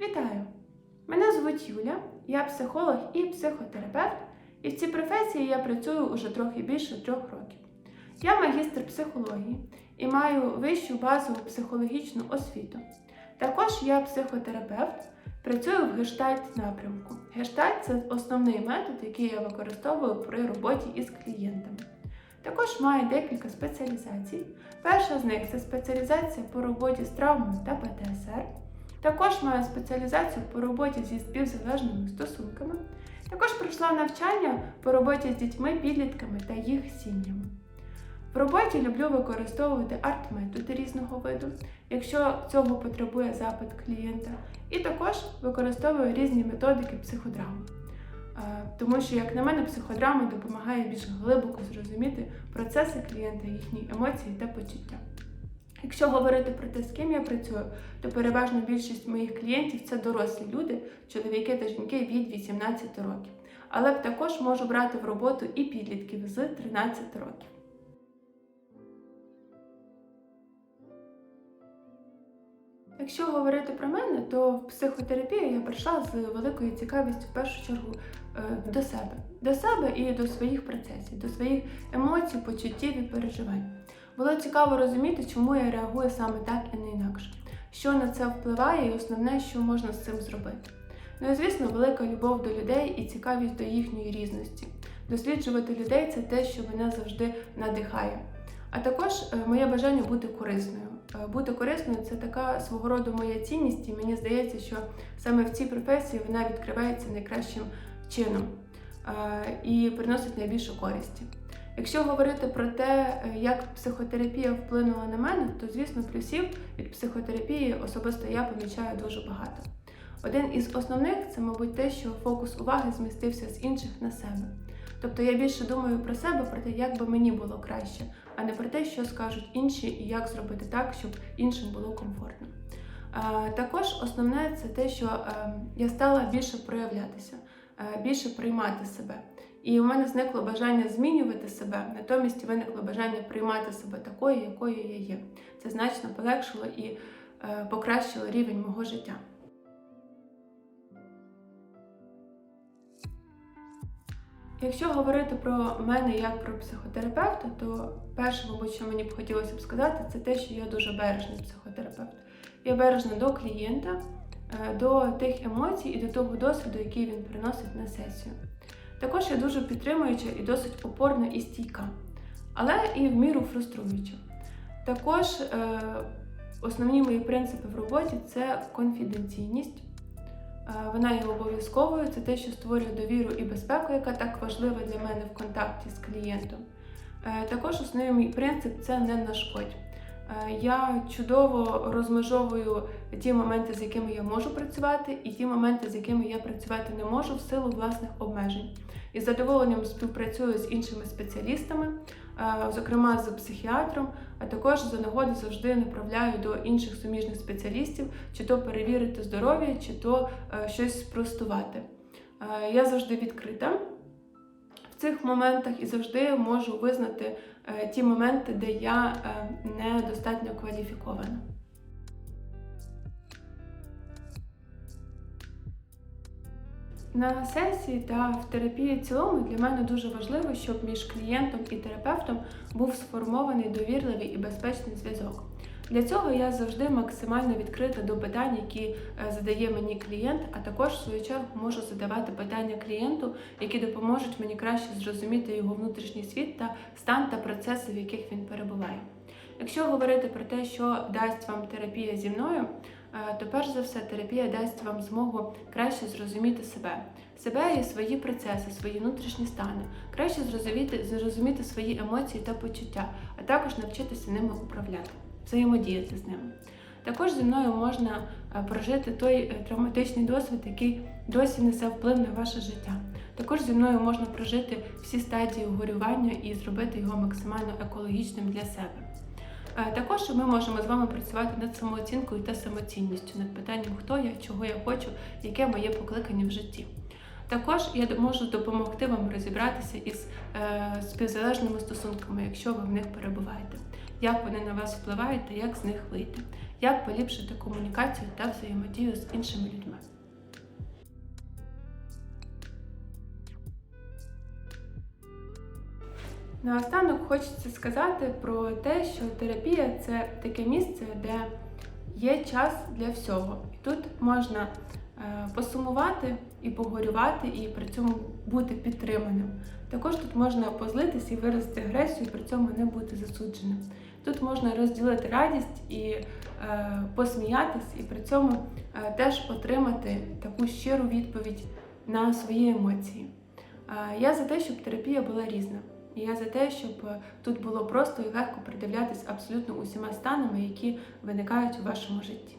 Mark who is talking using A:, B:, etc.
A: Вітаю! Мене звуть Юля, я психолог і психотерапевт, і в цій професії я працюю уже трохи більше трьох років. Я магістр психології і маю вищу базову психологічну освіту. Також я психотерапевт, працюю в гештальт напрямку. Гештальт це основний метод, який я використовую при роботі із клієнтами. Також маю декілька спеціалізацій. Перша з них це спеціалізація по роботі з травмою та ПТСР. Також маю спеціалізацію по роботі зі співзалежними стосунками. Також пройшла навчання по роботі з дітьми, підлітками та їх сім'ями. В роботі люблю використовувати арт-методи різного виду, якщо цього потребує запит клієнта, і також використовую різні методики психодрами. Е, Тому що, як на мене, психодрама допомагає більш глибоко зрозуміти процеси клієнта, їхні емоції та почуття. Якщо говорити про те, з ким я працюю, то переважно більшість моїх клієнтів це дорослі люди, чоловіки та жінки від 18 років. Але також можу брати в роботу і підлітків з 13 років. Якщо говорити про мене, то в психотерапію я прийшла з великою цікавістю в першу чергу е, до себе, до себе і до своїх процесів, до своїх емоцій, почуттів і переживань. Було цікаво розуміти, чому я реагую саме так і не інакше, що на це впливає, і основне, що можна з цим зробити. Ну і звісно, велика любов до людей і цікавість до їхньої різності. Досліджувати людей це те, що мене завжди надихає. А також е, моє бажання бути корисною. Е, Бути корисною це така свого роду моя цінність, і мені здається, що саме в цій професії вона відкривається найкращим чином е, і приносить найбільшу користь. Якщо говорити про те, е, як психотерапія вплинула на мене, то звісно плюсів від психотерапії особисто я помічаю дуже багато. Один із основних це, мабуть, те, що фокус уваги змістився з інших на себе. Тобто я більше думаю про себе, про те, як би мені було краще, а не про те, що скажуть інші і як зробити так, щоб іншим було комфортно. Також основне це те, що е, я стала більше проявлятися, е, більше приймати себе. І у мене зникло бажання змінювати себе, натомість виникло бажання приймати себе такою, якою я є. Це значно полегшило і е, покращило рівень мого життя. Якщо говорити про мене як про психотерапевта, то перше, мабуть, що мені б хотілося б сказати, це те, що я дуже бережний психотерапевт. Я бережна до клієнта, е, до тих емоцій і до того досвіду, який він приносить на сесію. Також я дуже підтримуюча і досить опорна і стійка, але і в міру фруструюча. Також е, основні мої принципи в роботі це конфіденційність. Е, Вона є обов'язковою, це те, що створює довіру і безпеку, яка так важлива для мене в контакті з клієнтом. Е, Також основний мій принцип це не нашкодь. Е, Я чудово розмежовую ті моменти, з якими я можу працювати, і ті моменти, з якими я працювати не можу в силу власних обмежень. І з задоволенням співпрацюю з іншими спеціалістами, е, зокрема з психіатром, а також за нагоди завжди направляю до інших суміжних спеціалістів, чи то перевірити здоров'я, чи то е, щось спростувати. Я завжди відкрита цих моментах і завжди можу визнати е, ті моменти, де я е, недостатньо кваліфікована. На сесії та в терапії цілому для мене дуже важливо, щоб між клієнтом і терапевтом був сформований довірливий і безпечний зв'язок. Для цього я завжди максимально відкрита до питань, які е, задає мені клієнт, а також в свою чергу можу задавати питання клієнту, які допоможуть мені краще зрозуміти його внутрішній світ та стан та процеси, в яких він перебуває. Якщо говорити про те, що дасть вам терапія зі мною, е, то перш за все терапія дасть вам змогу краще зрозуміти себе, себе і свої процеси, свої внутрішні стани, краще зрозуміти, зрозуміти свої емоції та почуття, а також навчитися ними управляти, взаємодіяти з ними. Також зі мною можна е, прожити той е, травматичний досвід, який досі несе вплив на ваше життя. Також зі мною можна прожити всі стадії горювання і зробити його максимально екологічним для себе. Е, Також ми можемо з вами працювати над самооцінкою та самоцінністю, над питанням, хто я, чого я хочу, яке моє покликання в житті. Також я можу допомогти вам розібратися із співзалежними стосунками, якщо ви в них перебуваєте. Як вони на вас впливають та як з них вийти, як поліпшити комунікацію та взаємодію з іншими людьми. Наостанок хочеться сказати про те, що терапія це таке місце, де є час для всього. І тут можна посумувати і погорювати, і при цьому бути підтриманим. Також тут можна позлитись і виразити агресію, і при цьому не бути засудженим. Тут можна розділити радість і е, посміятись, і при цьому е, теж отримати таку щиру відповідь на свої емоції. Е, я за те, щоб терапія була різна. Я за те, щоб е, тут було просто і легко придивлятись абсолютно усіма станами, які виникають у вашому житті.